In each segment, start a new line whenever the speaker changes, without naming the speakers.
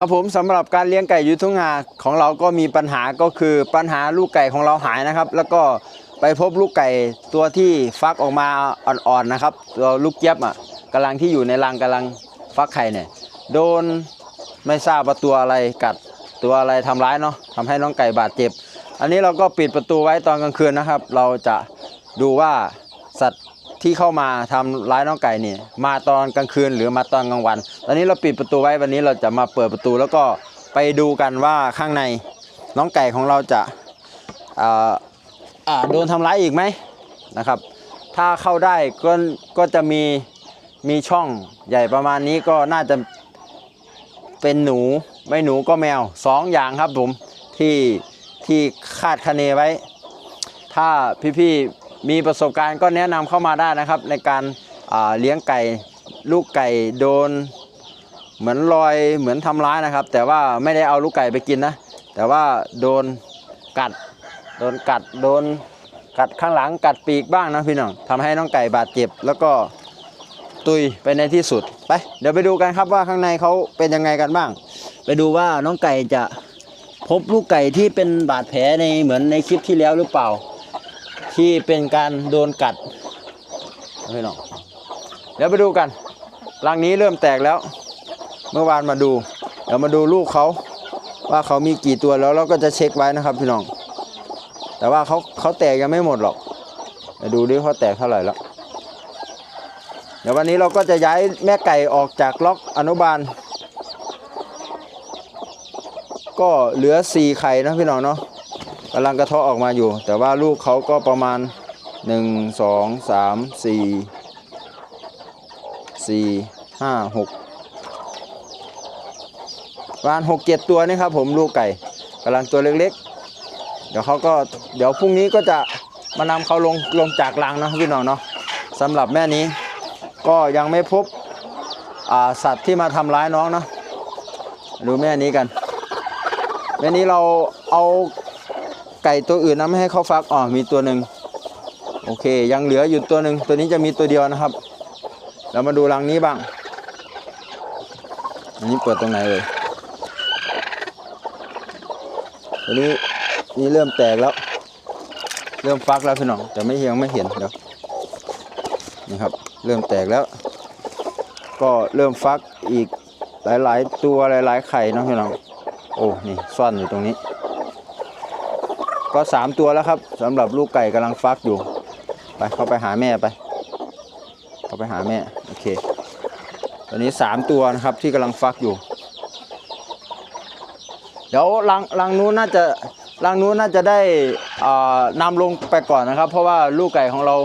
ครับผมสำหรับการเลี้ยงไก่ยุทธงาของเราก็มีปัญหาก็คือปัญหาลูกไก่ของเราหายนะครับ แล้วก็ไปพบลูกไก่ตัวที่ฟักออกมาอ่อนๆนะครับตัวลูกเจี๊ยบอะกำลังที่อยู่ในรังกำลังฟักไข่เนี่ยโดนไม่ทราบว่าตัวอะไรกัดตัวอะไรทำร้ายเนาะทำให้น้องไก่บาดเจ็บ อันนี้เราก็ปิดประตูไว้ตอนกลางคืนนะครับ เราจะดูว่าสัตว์ ที่เข้ามาทำร้ายน้องไก่เนี่ยมาตอนกลางคืนหรือมาตอนกลางวัน ตอนนี้เราปิดประตูไว้วันนี้เราจะมาเปิดประตูแล้วก็ไปดูกันว่าข้างในน้องไก่ของเราจะอ่อโดนทำร้ายอีกไหมนะครับ ถ้าเข้าได้ก็ก็จะมีมีช่องใหญ่ประมาณนี้ก็น่าจะเป็นหนูไม่หนูก็แมวสองอย่างครับผมที่ที่คาดคะเนไว้ ถ้าพี่ๆ มีประสบการณ์ก็แนะนำเข้ามาได้นะครับ ในการาเลี้ยงไก่ลูกไก่โดน เหมือนรอยเหมือนทำร้ายนะครับ แต่ว่าไม่ได้เอาลูกไก่ไปกินนะ แต่ว่าโดนกัด โดนกัดโดนกัดข้างหลังกัดปีกบ้างนะพี่น้องทำให้น้องไก่บาดเจ็บ แล้วก็ตุยไปในที่สุดไปเดี๋ยวไปดูกันครับว่าข้างในเขาเป็นยังไงกันบ้าง ไปดูว่าน้องไก่จะพบลูกไก่ที่เป็นบาดแผลในเหมือนในคลิปที่แล้วหรือเปล่า ที่เป็นการโดนกัดพี่น้องเดี๋ยวไปดูกันรังนี้เริ่มแตกแล้ว เมื่อวานมาดู เดี๋ยวมาดูลูกเขาว่าเขามีกี่ตัวแล้วเราก็จะเช็คไว้นะครับพี่น้อง แต่ว่าเขาเขาแตกยังไม่หมดหรอกเดี๋ยวดูดิเขาแตกเท่าไหร่แล้วเดี๋ยววันนี้เราก็จะย้ายแม่ไก่ออกจากล็อกอนุบาล ก็เหลือสี่ไข่นะพี่น้องเนาะ กำลังกระเทาะออกมาอยู่ แต่ว่าลูกเขาก็ประมาณหนึ่งสองสามสี่สี่ห้าหกประมาณหกเจ็ดตัวนี่ครับผมลูกไก่กำลังตัวเล็กๆ เดี๋ยวเขาก็เดี๋ยวพรุ่งนี้ก็จะมานำเขาลงลงจากรังนะพี่น้องเนาะสำหรับแม่นี้ก็ยังไม่พบสัตว์ที่มาทำร้ายน้องเนาะดูแม่นี้กันแม่นี้เราเอา ไก่ตัวอื่นนะไม่ให้เขาฟักอ๋อมีตัวหนึ่งโอเค ยังเหลืออยู่ตัวหนึ่งตัวนี้จะมีตัวเดียวนะครับ เรามาดูรังนี้บ้าง อันนี้เปิดตรงไหนเลยตัวนี้นี่เริ่มแตกแล้ว เริ่มฟักแล้วพี่น้อง แต่ไม่ยังไม่เห็นเดี๋ยวนี่ครับ เริ่มแตกแล้ว ก็เริ่มฟักอีกหลาย ๆ ตัวหลาย ๆ ไข่นะพี่น้อง โอ้ นี่ซ่อนอยู่ตรงนี้ ก็สามตัวแล้วครับสำหรับลูกไก่กำลังฟักอยู่ ไปเข้าไปหาแม่ไปเข้าไปหาแม่โอเคตอนนี้สามตัวนะครับที่กำลังฟักอยู่ เดี๋ยวรังรังนู้นน่าจะรังนู้นน่าจะได้อ่านำลงไปก่อนนะครับ เพราะว่าลูกไก่ของเรา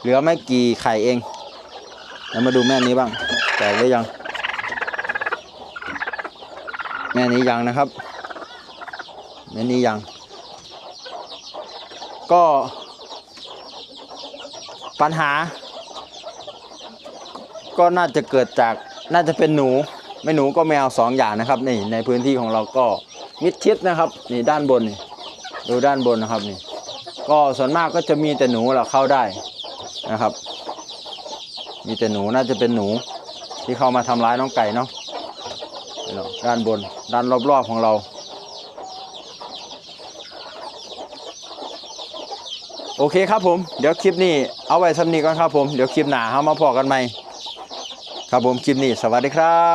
เหลือไม่กี่ไข่เองเดี๋ยวมาดูแม่นี้บ้างแตกหรือยัง แม่นี้ยังนะครับ แม่นี้ยัง ก็ปัญหา ก็น่าจะเกิดจากน่าจะเป็นหนูไม่หนูก็แมวสองอย่างนะครับนี่ในพื้นที่ของเราก็มิดชิดนะครับนี่ด้านบนนี่ดูด้านบนนะครับนี่ก็ส่วนมากก็จะมีแต่หนูแหละเข้าได้นะครับ มีแต่หนูน่าจะเป็นหนูที่เข้ามาทำร้ายน้องไก่เนาะด้านบนด้านรอบๆของเรา โอเคครับผม เดี๋ยวคลิปนี้เอาไว้สำนีก่อนครับผม เดี๋ยวคลิปหน้าเรามาพอกันใหม่ ครับผมคลิปนี้สวัสดีครับ